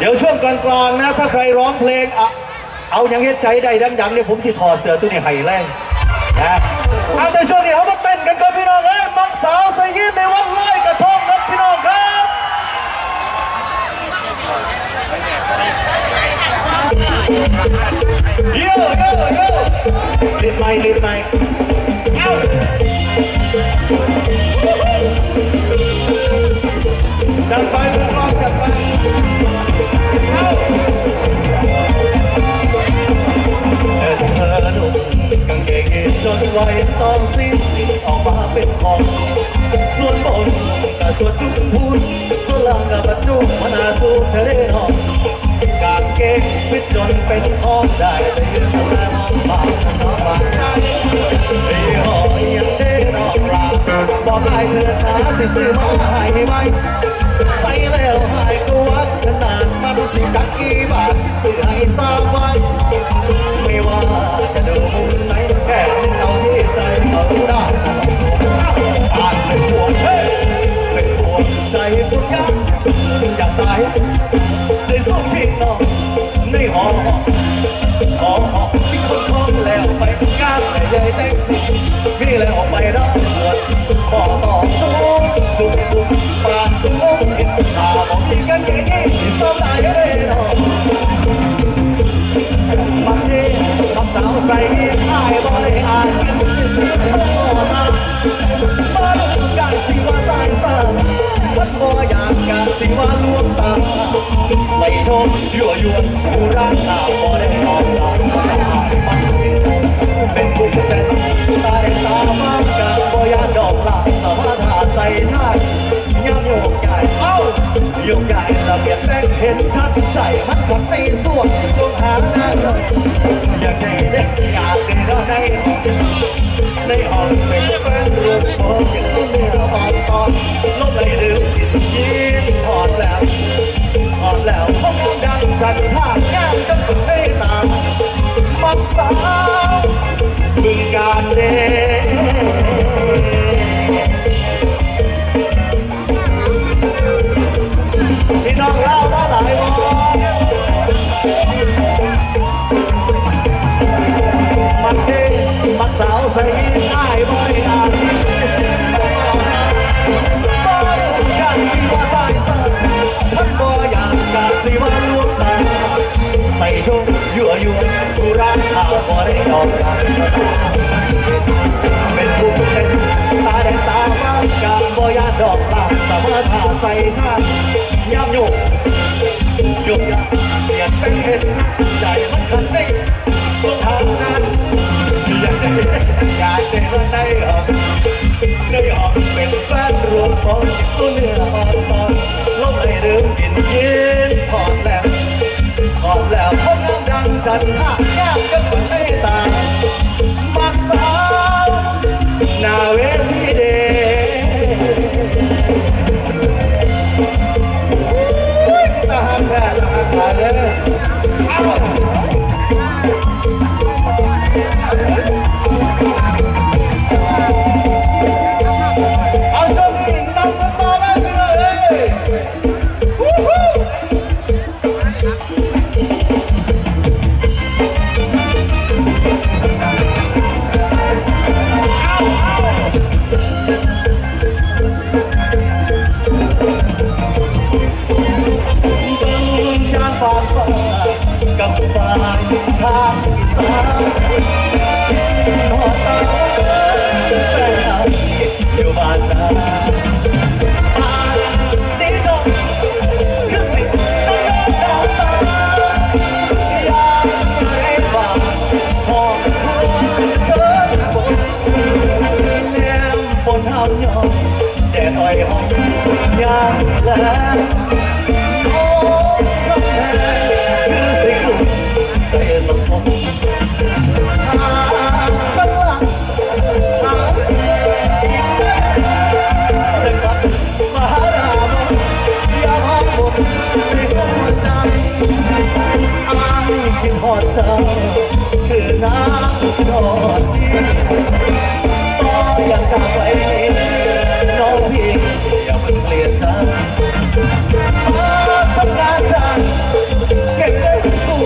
เดี๋ยวช่วงกลางๆนะ ถ้าใครร้องเพลงอะเอาอย่างเงี้ยใจได้ดังๆเนี่ยผมสิถอดเสื้อตัวนี้ให้แรงนะเอาแต่ช่วงนี้เขามาเต้นกันก่อนพี่น้องเอ้ยมักสาวใส่ยีนในวันลอยกระทงครับพี่น้องครับโยโยโยรีบไหมรีบไหมเอ้ ยีนจนไว้ต้องสิ้นสิ้นออกมาเป็นของส่วนบนกับส่วนจุกพูนส่วนล่างกับบัดนุ่มมนาสูงเธอได้นอนกางเกงฟิจนเป็นของได้แต่ยืนทำแลมองบางน้องบางใจไอ้หอยยังได้นออกลาบอกให้เธอหาที่ซื้อมาให้ไหม พี่แล้วออกไปรับเงินขอต่อสู้จุกบุกปรากสูงเห็นตาบอกที่กันเก่งที่สบายได้หรอกบางทีกับสาวใส่อายบ่ได้อายกินที่สุดโอ้มาบ้านกายสิว่าตายซะมันบ่อยากกะสิว่าลวงตาใส่ชมยั่วยวน ชัดใจมันขับตีส่วนตรงหาหน้าเลยอยากได้เด็กอยากได้ก็ได้ในห้องเป็นแฟนรวมพออย่างที่เรืออ่อนตอนลบเลยดื่มกินยินถอดแล้วถอดแล้วห้องดังจันทร์ภาแก้มก็ฝึกได้ตามมักสา เปเห็นใจมันขันได้ต้องทางนั้นอยากได้อยากได้ว่าได้ออกได้ออกเป็นแฟนรวมของตัวเนื้ออ่อนตอนลมให้ดื่มกินยินถอดแล้วถอดแล้วพบน้ำดังจันทร์ห้าแก้วก็ฝันได้ตามักสาวนาเวที กับฟ้าทางอีสานหอดตาแฟนเราอยู่บ้านนา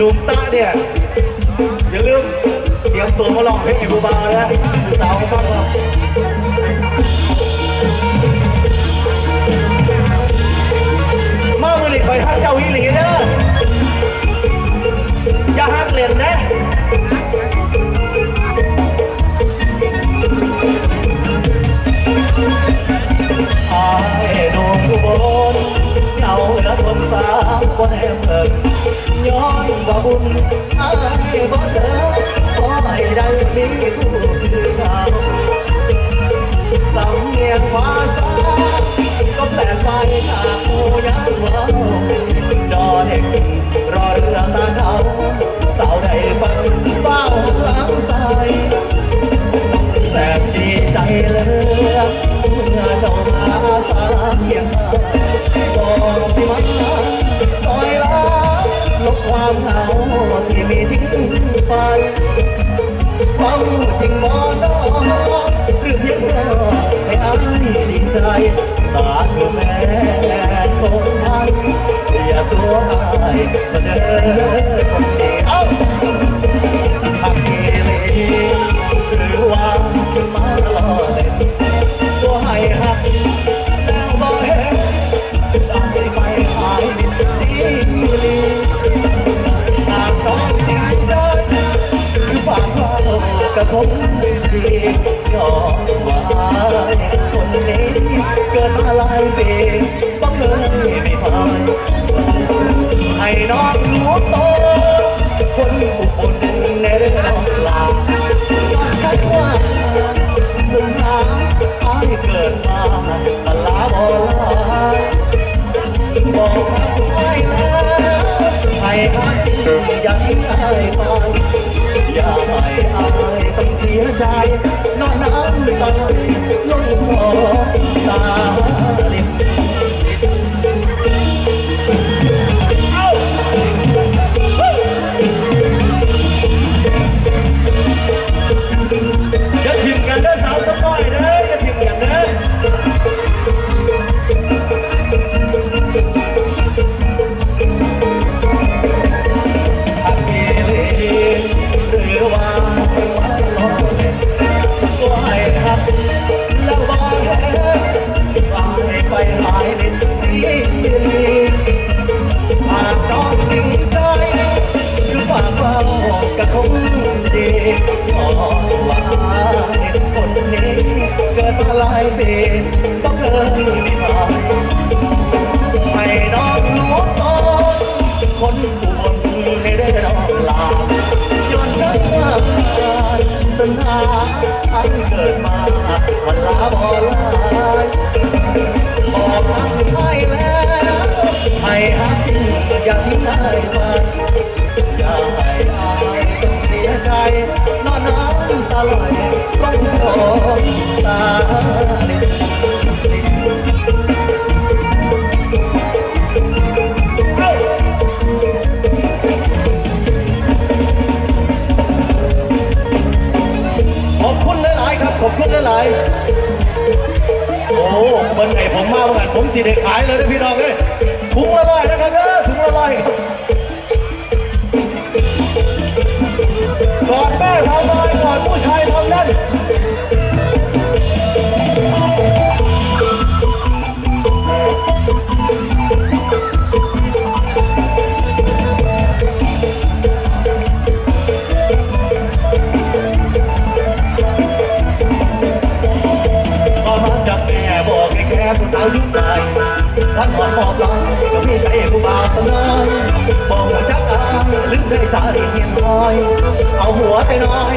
หนุ่มตาเนี่ย อย่าลืมเตรียมตัวมาลองเพลงอีบูบานะสาวให้ฟังเรามามือหลีกไปฮักเจ้าอีหลีเด้ออย่าฮักเหรีนะ แต่ไปหาผู้ยานวาวอเด็กรอเรือสาเขาสาวใดฟันเป้าหลังสายแสนดีใจเลือเมื่อเจ้ามาสาเทียงตอนที่มันคอยลาลบความเหงาที่มีทิ้งไปความจริงมอด รียกให้อายดีใจ สาธุแม่คนไทยอย่ากลัวอายมาเด้อคนดี lady. คน ว่าเมื่อไหร่ผมสิได้ขายเลยนะพี่น้องเอ้ยถุงละร้ยนะ